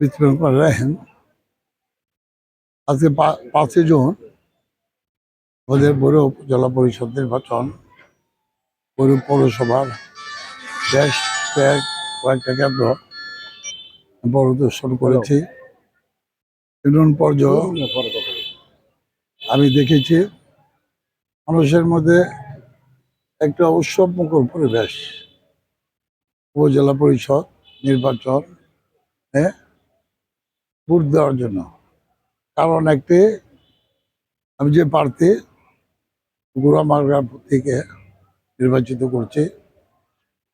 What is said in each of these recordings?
বিসমিল্লাহির আজকে পা- পাঁচই জুন, আমাদের বড় উপজেলা পরিষদ নির্বাচন বড় পৌরসভার বেশ কয়েক কয়েকটা কেন্দ্র পরিদর্শন করেছি। ইউনিয়ন পর্যায়ে আমি দেখেছি, মানুষের মধ্যে একটা উৎসব মুখর পরিবেশ। উপজেলা পরিষদ নির্বাচন ভোট দেওয়ার জন্য। কারণ একটি, আমি যে প্রার্থী গুড়ামার্গা থেকে নির্বাচিত করছি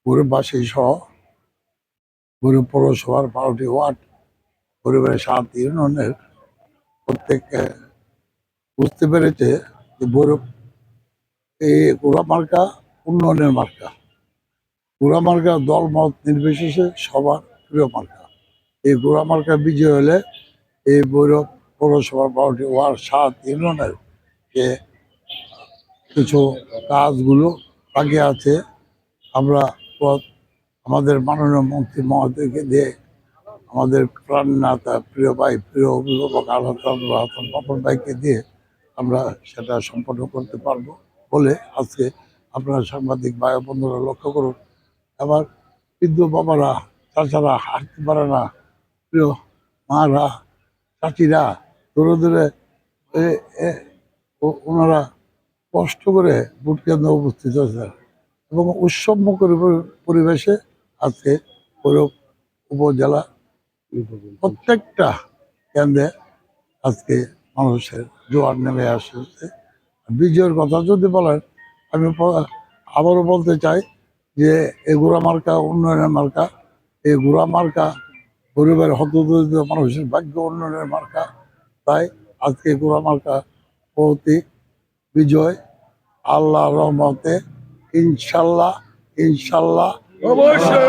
গরিববাসী সহ, গরিব পৌরসভার বারোটি ওয়ার্ড, পরিবারের সাত ইউনিয়নের প্রত্যেককে বুঝতে পেরেছে যে গরিব এই গুড়ামার্কা উন্নয়নের মার্কা গুড়ামার্কা দল মত নির্বিশেষে সবার প্রিয় মার্কা এই গুড়ামার্কা বিজয় হলে এই বৈরব পৌরসভার বারোটি ওয়ার্ড সাত ইউনিয়নের যে কিছু কাজগুলো বাকি আছে। আমরা পথ- আমাদের মাননীয় মন্ত্রী মহোদয়কে দিয়ে আমাদের প্রাণনাতা প্রিয় ভাই, প্রিয় অভিভাবক আল্লাহ হাসান পাপন ভাইকে দিয়ে আমরা সেটা সম্পন্ন করতে পারব বলে আজকে আপনারা সাংবাদিক ও বন্ধুরা লক্ষ্য করুন। আবার বৃদ্ধ বাবারা তাছাড়া হাঁটতে পারে না। প্রিয় মারা, চাচিরা এ- এ- ও- ওনারা কষ্ট করে ভোট কেন্দ্রে উপস্থিত হয়েছে এবং উৎসব মুখর পরিবেশে আজকে ভৈরব উপজেলা প্রত্যেকটা কেন্দ্রে আজকে মানুষের জোয়ার নেমে আসছে। বিজয়ের কথা যদি বলেন, আমি আবারও বলতে চাই যে এই গুড়া মার্কা, উন্নয়নের মার্কা এই গুড়া মার্কা গরিবের হতদরিদ্র মানুষের ভাগ্য উন্নয়নের মার্কা তাই আজকে গোড়া মার্কা প্রতীক বিজয় আল্লাহ রহমতে ইনশাল্লাহ ইনশাল্লাহ অবশ্যই